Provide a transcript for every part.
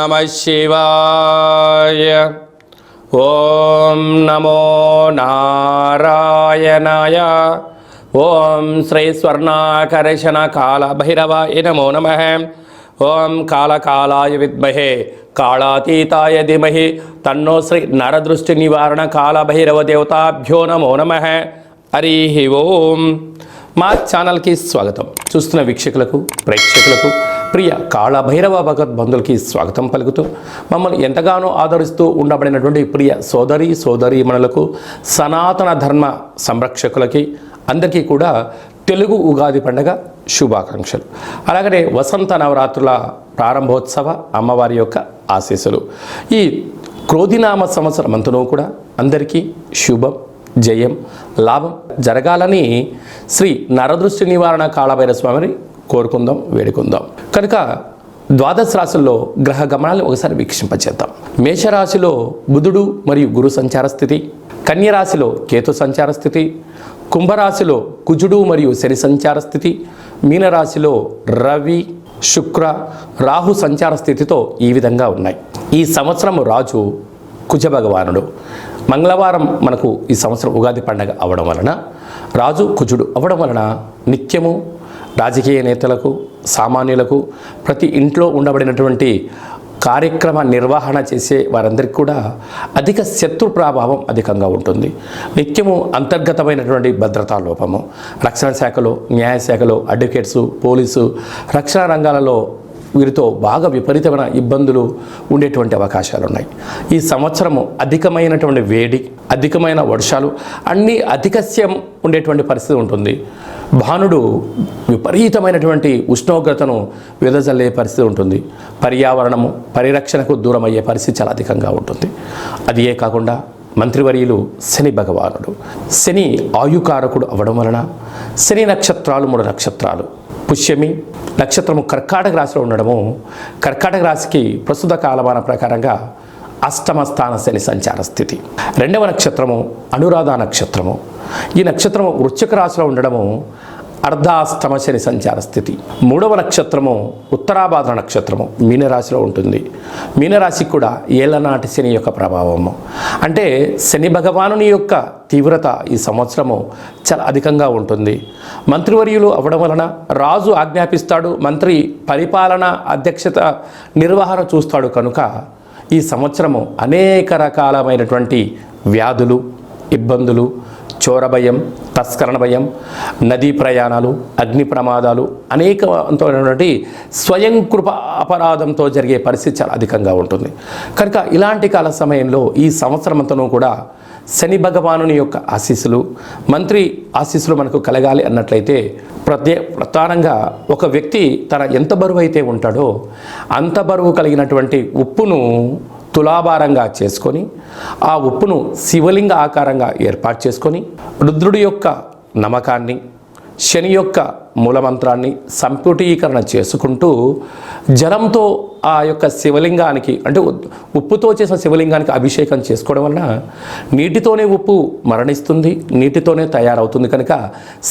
నమ శివాయ ఓం నమో నారాయణాయ ఓం శ్రీ స్వర్ణాకర్షణ కాళ భైరవాయ నమో నమ ఓం కాళకాళాయ విద్మహే కాళాతీతాయ ధీమహి తన్నో శ్రీ నరదృష్టి నివారణ కాళభైరవ దేవతాభ్యో నమో నమ హరి ఓం మా ఛానల్కి స్వాగతం. చూస్తున్న వీక్షకులకు ప్రేక్షకులకు ప్రియ కాళభైరవ భగవద్ స్వాగతం పలుకుతూ మమ్మల్ని ఎంతగానో ఆదరిస్తూ ఉండబడినటువంటి ప్రియ సోదరి సోదరీమణులకు సనాతన ధర్మ సంరక్షకులకి అందరికీ కూడా తెలుగు ఉగాది పండగ శుభాకాంక్షలు. అలాగనే వసంత నవరాత్రుల ప్రారంభోత్సవ అమ్మవారి యొక్క ఆశీస్సులు. ఈ క్రోధినామ సంవత్సరం అంతనూ కూడా అందరికీ శుభం జయం లాభం జరగాలని శ్రీ నరదృష్టి నివారణ కాళభైర స్వామిని కోరుకుందాం వేడుకుందాం. కనుక ద్వాదశ రాశుల్లో గ్రహ గమనాలు ఒకసారి వీక్షింపచేద్దాం. మేషరాశిలో బుధుడు మరియు గురు సంచార స్థితి కన్యరాశిలో కేతు సంచార స్థితి కుంభరాశిలో కుజుడు మరియు శని సంచార స్థితి మీనరాశిలో రవి శుక్ర రాహు సంచార స్థితితో ఈ విధంగా ఉన్నాయి. ఈ సంవత్సరం రాజు కుజ భగవానుడు మంగళవారం మనకు ఈ సంవత్సరం ఉగాది పండగ అవడం వలన రాజు కుజుడు అవ్వడం వలన నిత్యము రాజకీయ నేతలకు సామాన్యులకు ప్రతి ఇంట్లో ఉండబడినటువంటి కార్యక్రమ నిర్వహణ చేసే వారందరికీ కూడా అధిక శత్రు ప్రభావం అధికంగా ఉంటుంది. నిత్యము అంతర్గతమైనటువంటి భద్రతా లోపము రక్షణ శాఖలో న్యాయశాఖలో అడ్వకేట్సు పోలీసు రక్షణ రంగాలలో వీరితో బాగా విపరీతమైన ఇబ్బందులు ఉండేటువంటి అవకాశాలు ఉన్నాయి ఈ సంవత్సరము అధికమైనటువంటి వేడి అధికమైన వర్షాలు అన్నీ అధికస్యం ఉండేటువంటి పరిస్థితి ఉంటుంది. భానుడు విపరీతమైనటువంటి ఉష్ణోగ్రతను వెదజల్లే పరిస్థితి ఉంటుంది. పర్యావరణము పరిరక్షణకు దూరమయ్యే పరిస్థితి చాలా అధికంగా ఉంటుంది. అది ఏ కాకుండా మంత్రివర్యులు శని భగవానుడు. శని ఆయుకారకుడు అవడం వలన శని నక్షత్రాలు మూడు నక్షత్రాలు. పుష్యమి నక్షత్రము కర్కాటక రాశిలో ఉండడము కర్కాటక రాశికి ప్రస్తుత కాలమాన ప్రకారంగా అష్టమ స్థాన శని సంచార స్థితి. రెండవ నక్షత్రము అనురాధ నక్షత్రము. ఈ నక్షత్రం వృశ్చిక రాశిలో ఉండడము అర్ధాస్తమ శని సంచార స్థితి. మూడవ నక్షత్రము ఉత్తరాభాద్ర నక్షత్రము మీనరాశిలో ఉంటుంది. మీనరాశికి కూడా ఏళ్ళనాటి శని యొక్క ప్రభావము. అంటే శని భగవానుని యొక్క తీవ్రత ఈ సంవత్సరము చాలా అధికంగా ఉంటుంది. మంత్రివర్యులు అవ్వడం వలన రాజు ఆజ్ఞాపిస్తాడు మంత్రి పరిపాలన అధ్యక్షత నిర్వహణ చూస్తాడు కనుక ఈ సంవత్సరము అనేక రకాలమైనటువంటి వ్యాధులు ఇబ్బందులు చోర భయం తస్కరణ భయం నదీ ప్రయాణాలు అగ్ని ప్రమాదాలు అనేకమైనటువంటి స్వయం కృప అపరాధంతో జరిగే పరిస్థితి చాలా అధికంగా ఉంటుంది. కనుక ఇలాంటి కాల సమయంలో ఈ సంవత్సరమంతను కూడా శని భగవానుని యొక్క ఆశీస్సులు మంత్రి ఆశీస్సులు మనకు కలగాలి అన్నట్లయితే ప్రత్యే ప్రధానంగా ఒక వ్యక్తి తన ఎంత బరువు అయితే ఉంటాడో అంత బరువు కలిగినటువంటి ఉప్పును తులాభారంగా చేసుకొని ఆ ఉప్పును శివలింగ ఆకారంగా ఏర్పాటు చేసుకొని రుద్రుడి యొక్క నమ్మకాన్ని శని యొక్క మూలమంత్రాన్ని సంపుటీకరణ చేసుకుంటూ జలంతో ఆ యొక్క శివలింగానికి అంటే ఉప్పుతో చేసిన శివలింగానికి అభిషేకం చేసుకోవడం వలన నీటితోనే ఉప్పు మరణిస్తుంది నీటితోనే తయారవుతుంది కనుక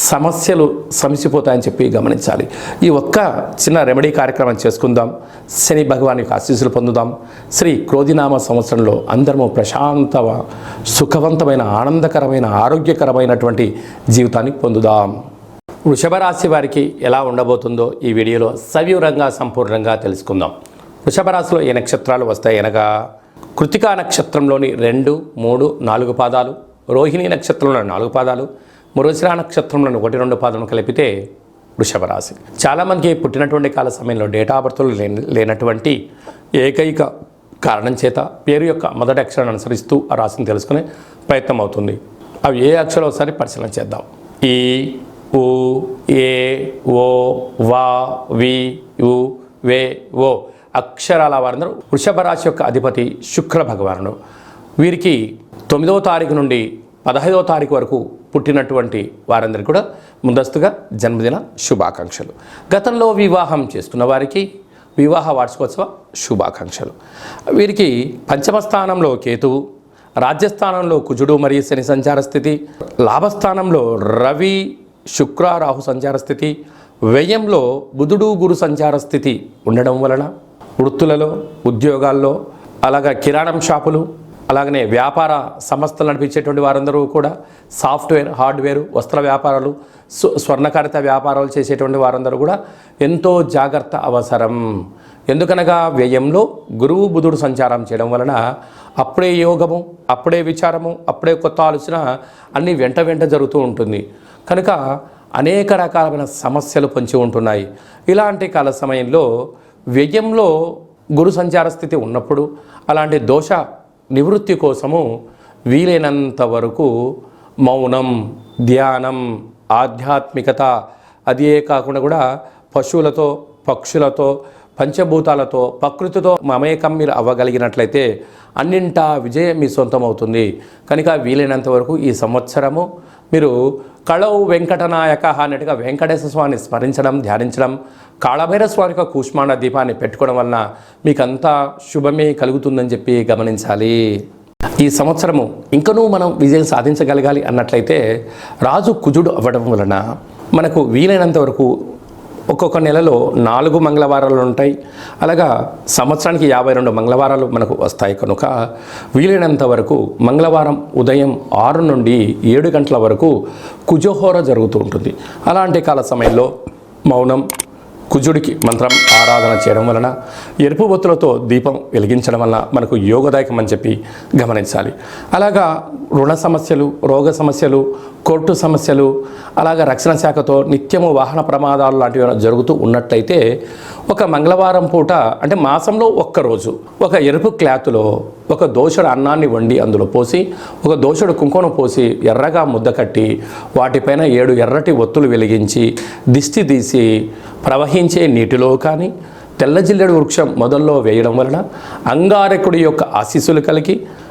సమస్యలు సమసిపోతాయని చెప్పి గమనించాలి. ఈ ఒక్క చిన్న రెమెడీ కార్యక్రమం చేసుకుందాం. శని భగవాన్ యొక్క ఆశీస్సులు పొందుదాం. శ్రీ క్రోధినామ సంవత్సరంలో అందరము ప్రశాంత సుఖవంతమైన ఆనందకరమైన ఆరోగ్యకరమైనటువంటి జీవితాన్ని పొందుదాం. వృషభరాశి వారికి ఎలా ఉండబోతుందో ఈ వీడియోలో సవివరంగా సంపూర్ణంగా తెలుసుకుందాం. వృషభరాశిలో ఏ నక్షత్రాలు వస్తాయి అనగా కృతికా నక్షత్రంలోని రెండు మూడు నాలుగు పాదాలు రోహిణి నక్షత్రంలోని నాలుగు పాదాలు మృగశిరా నక్షత్రంలోని ఒకటి రెండు పాదాలను కలిపితే వృషభ రాశి చాలామందికి పుట్టినటువంటి కాల సమయంలో డేటా ఆఫ్ బర్త్లు లేని లేనటువంటి ఏకైక కారణం చేత పేరు యొక్క మొదటి అక్షరాన్ని అనుసరిస్తూ ఆ రాశిని తెలుసుకునే ప్రయత్నం అవుతుంది. అవి ఏ అక్షరం ఒకసారి పరిశీలన చేద్దాం. ఈ ఉ ఏ ఓ వా వి యు వే ఓ అక్షరాల వారందరూ వృషభ రాశి యొక్క అధిపతి శుక్ర భగవానుడు. వీరికి తొమ్మిదవ తారీఖు నుండి పదహైదవ తారీఖు వరకు పుట్టినటువంటి వారందరికీ కూడా ముందస్తుగా జన్మదిన శుభాకాంక్షలు. గతంలో వివాహం చేసుకున్న వారికి వివాహ వార్షికోత్సవ శుభాకాంక్షలు. వీరికి పంచమ స్థానంలో కేతువు రాజ్యస్థానంలో కుజుడు మరియు శని సంచార స్థితి లాభస్థానంలో రవి శుక్ర రాహు సంచార స్థితి వ్యయంలో బుధుడు గురు సంచార స్థితి ఉండడం వలన వృత్తులలో ఉద్యోగాల్లో అలాగే కిరాణం షాపులు అలాగనే వ్యాపార సంస్థలు నడిపించేటువంటి వారందరూ కూడా సాఫ్ట్వేర్ హార్డ్వేర్ వస్త్ర వ్యాపారాలు స్వర్ణకారిత వ్యాపారాలు చేసేటువంటి వారందరూ కూడా ఎంతో జాగ్రత్త అవసరం. ఎందుకనగా వ్యయంలో గురువు బుధుడు సంచారం చేయడం వలన అప్పుడే యోగము అప్పుడే విచారము అప్పుడే కొత్త ఆలోచన అన్నీ వెంట వెంట జరుగుతూ ఉంటుంది. కనుక అనేక రకాలైన సమస్యలు పొంచి ఉంటున్నాయి. ఇలాంటి కాల సమయంలో వ్యయంలో గురు సంచార స్థితి ఉన్నప్పుడు అలాంటి దోష నివృత్తి కోసము వీలైనంత వరకు మౌనం ధ్యానం ఆధ్యాత్మికత అదే కాకుండా కూడా పశువులతో పక్షులతో పంచభూతాలతో ప్రకృతితో మమేకం మీరు అవ్వగలిగినట్లయితే అన్నింటా విజయం మీ సొంతం అవుతుంది కనుక వీలైనంత వరకు ఈ సంవత్సరము మీరు కళవు వెంకటనాయక అన్నట్టుగా వెంకటేశ్వర స్వామిని స్మరించడం ధ్యానించడం కాళభైర స్వామి యొక్క కూష్మాండ దీపాన్ని పెట్టుకోవడం వలన మీకు అంతా శుభమే కలుగుతుందని చెప్పి గమనించాలి. ఈ సంవత్సరము ఇంకనూ మనం విజయం సాధించగలగాలి అన్నట్లయితే రాజు కుజుడు అవ్వడం వలన మనకు వీలైనంత వరకు ఒక్కొక్క నెలలో నాలుగు మంగళవారాలు ఉంటాయి. అలాగా సంవత్సరానికి యాభై రెండు మంగళవారాలు మనకు వస్తాయి. కనుక వీలైనంత వరకు మంగళవారం ఉదయం ఆరు నుండి ఏడు గంటల వరకు కుజహోర జరుగుతూ ఉంటుంది. అలాంటి కాల సమయంలో మౌనం కుజుడికి మంత్రం ఆరాధన చేయడం వలన ఎరుపు బొత్తులతో దీపం వెలిగించడం వలన మనకు యోగదాయకం అని చెప్పి గమనించాలి. అలాగా రుణ సమస్యలు రోగ సమస్యలు కోర్టు సమస్యలు అలాగా రక్షణ శాఖతో నిత్యము వాహన ప్రమాదాలు లాంటివి జరుగుతూ ఉన్నట్లయితే ఒక మంగళవారం పూట అంటే మాసంలో ఒక్కరోజు ఒక ఎరుపు క్లాత్లో ఒక దోషుడు అన్నాన్ని వండి అందులో పోసి ఒక దోషుడు కుంకుమను పోసి ఎర్రగా ముద్ద కట్టి వాటిపైన ఏడు ఎర్రటి ఒత్తులు వెలిగించి దిష్టి తీసి ప్రవహించే నీటిలో కానీ తెల్లజిల్లెడు వృక్షం మొదల్లో వేయడం వలన అంగారకుడి యొక్క ఆశీస్సులు కలిగి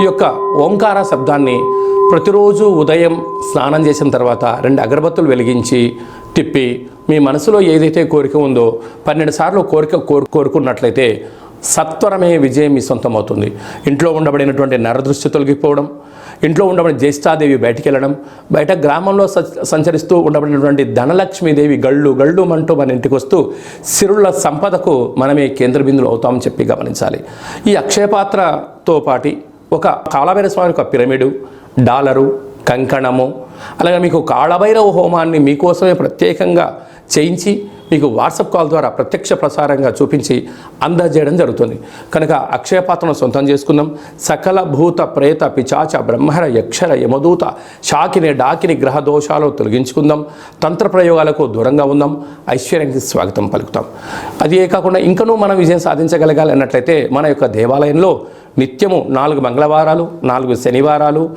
ఈ యొక్క ఓంకార శబ్దాన్ని ప్రతిరోజు ఉదయం స్నానం చేసిన తర్వాత రెండు అగరబత్తులు వెలిగించి తిప్పి మీ మనసులో ఏదైతే కోరిక ఉందో పన్నెండు సార్లు కోరిక కోరు కోరుకున్నట్లయితే సత్వరమే విజయం మీ సొంతం అవుతుంది ఇంట్లో ఉండబడినటువంటి నరదృష్టి తొలగిపోవడం ఇంట్లో ఉండబడిన జ్యేష్ఠాదేవి బయటికి వెళ్ళడం బయట గ్రామంలో స- సంచరిస్తూ ఉండబడినటువంటి ధనలక్ష్మీదేవి గళ్ళు గళ్ళు అంటూ మన ఇంటికి వస్తూ సిరుల సంపదకు మనమే కేంద్ర బిందులు అవుతామని చెప్పి గమనించాలి. ఈ అక్షయపాత్రతో పాటి ఒక కాళభైర స్వామి యొక్క పిరమిడు డాలరు కంకణము అలాగే మీకు కాళభైరవ హోమాన్ని మీకోసమే ప్రత్యేకంగా చేయించి మీకు వాట్సాప్ కాల్ ద్వారా ప్రత్యక్ష ప్రసారంగా చూపించి అందజేయడం జరుగుతుంది. కనుక అక్షయపాత్రను సొంతం చేసుకుందాం. సకల భూత ప్రేత పిచాచ బ్రహ్మర యక్షర యమదూత షాకిని డాకిని గ్రహ దోషాలు తొలగించుకుందాం. తంత్ర ప్రయోగాలకు దూరంగా ఉందాం. ఐశ్వర్యానికి స్వాగతం పలుకుతాం. అదే కాకుండా ఇంకనూ మనం విజయం సాధించగలగాలి అన్నట్లయితే మన యొక్క దేవాలయంలో నిత్యము నాలుగు మంగళవారాలు నాలుగు శనివారాలు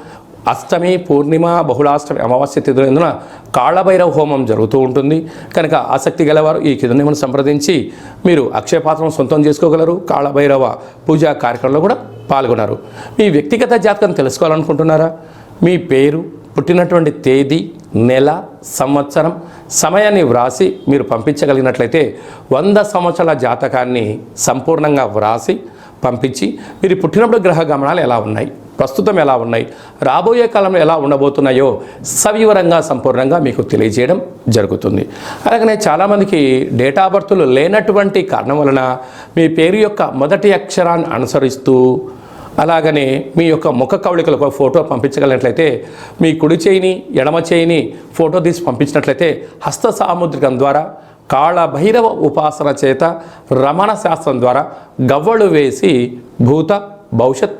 అష్టమి పూర్ణిమ బహుళాష్టమి అమావాస్య తిథులందున కాళభైరవ హోమం జరుగుతూ ఉంటుంది. కనుక ఆసక్తి గలవారు ఈ కిందనేమను సంప్రదించి మీరు అక్షయపాత్రం సొంతం చేసుకోగలరు. కాళభైరవ పూజా కార్యక్రమంలో కూడా పాల్గొన్నారు. మీ వ్యక్తిగత జాతకం తెలుసుకోవాలనుకుంటున్నారా? మీ పేరు పుట్టినటువంటి తేదీ నెల సంవత్సరం సమయాన్ని వ్రాసి మీరు పంపించగలిగినట్లయితే వంద సంవత్సరాల జాతకాన్ని సంపూర్ణంగా వ్రాసి పంపించి మీరు పుట్టినప్పుడు గ్రహ గమనాలు ఎలా ఉన్నాయి? ప్రస్తుతం ఎలా ఉన్నాయి? రాబోయే కాలంలో ఎలా ఉండబోతున్నాయో సవివరంగా సంపూర్ణంగా మీకు తెలియజేయడం జరుగుతుంది. అలాగనే చాలామందికి డేటా బర్తులు లేనటువంటి కారణం వలన మీ పేరు యొక్క మొదటి అక్షరాన్ని అనుసరిస్తూ అలాగనే మీ యొక్క ముఖ కవళికలకు ఒక ఫోటో పంపించగలిగినట్లయితే మీ కుడి చేయిని ఎడమ చేయిని ఫోటో తీసి పంపించినట్లయితే హస్త సాముద్రికం ద్వారా కాళభైరవ ఉపాసన చేత రమణ శాస్త్రం ద్వారా గవ్వలు వేసి భూత భవిష్యత్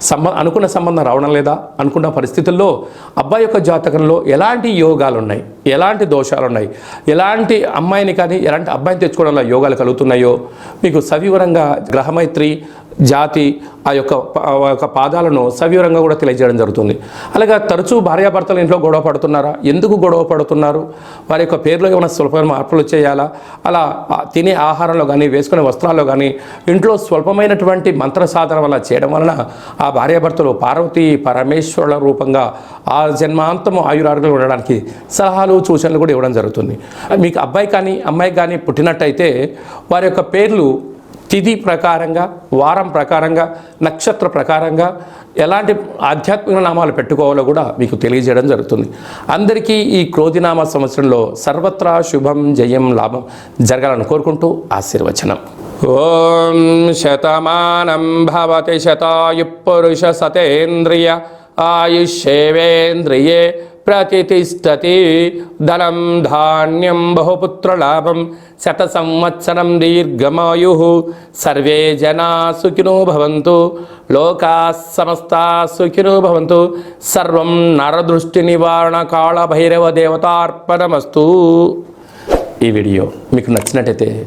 సంబ అనుకున్న సంబంధం రావడం లేదా అనుకున్న పరిస్థితుల్లో అబ్బాయి యొక్క జాతకంలో ఎలాంటి యోగాలు ఉన్నాయి ఎలాంటి దోషాలు ఉన్నాయి ఎలాంటి అమ్మాయిని కానీ ఎలాంటి అబ్బాయిని తెచ్చుకోవడంలో యోగాలు కలుగుతున్నాయో? మీకు సవివరంగా గ్రహమైత్రి జాతి ఆ యొక్క యొక్క పాదాలను సవివరంగా కూడా తెలియజేయడం జరుగుతుంది. అలాగే తరచూ భార్యాభర్తలు ఇంట్లో గొడవ పడుతున్నారా? ఎందుకు గొడవ పడుతున్నారు? వారి యొక్క పేర్లో ఏమైనా స్వల్పమైన మార్పులు చేయాలా అలా తినే ఆహారంలో కానీ వేసుకునే వస్త్రాల్లో కానీ ఇంట్లో స్వల్పమైనటువంటి మంత్ర సాధన వల్ల చేయడం వలన ఆ భార్యాభర్తలు పార్వతీ పరమేశ్వరుల రూపంగా ఆ జన్మాంతము ఆయురారోగ్యం ఉండడానికి సలహాలు సూచనలు కూడా ఇవ్వడం జరుగుతుంది. మీకు అబ్బాయి కానీ అమ్మాయి కానీ పుట్టినట్టయితే వారి యొక్క పేర్లు తిథి ప్రకారంగా వారం ప్రకారంగా నక్షత్ర ప్రకారంగా ఎలాంటి ఆధ్యాత్మిక నామాలు పెట్టుకోవాలో కూడా మీకు తెలియజేయడం జరుగుతుంది. అందరికీ ఈ క్రోధినామ సంవత్సరంలో సర్వత్రా శుభం జయం లాభం జరగాలని కోరుకుంటూ ఆశీర్వచనం. ఓం శతమానం భవతి శతాయు పురుష సతేంద్రియ ఆయుష్యేవేంద్రియే ప్రతిష్టతి ధనం ధాన్యం బహుపుత్రలాభం శత సంవత్సరం దీర్ఘమాయు. సర్వే జనా సుఖినో భవంతు. లోకా సమస్తా సుఖినో భవంతు. సర్వం నరదృష్టి నివారణ కాళభైరవ దేవతార్పణమస్తు. ఈ వీడియో మీకు నచ్చినట్టయితే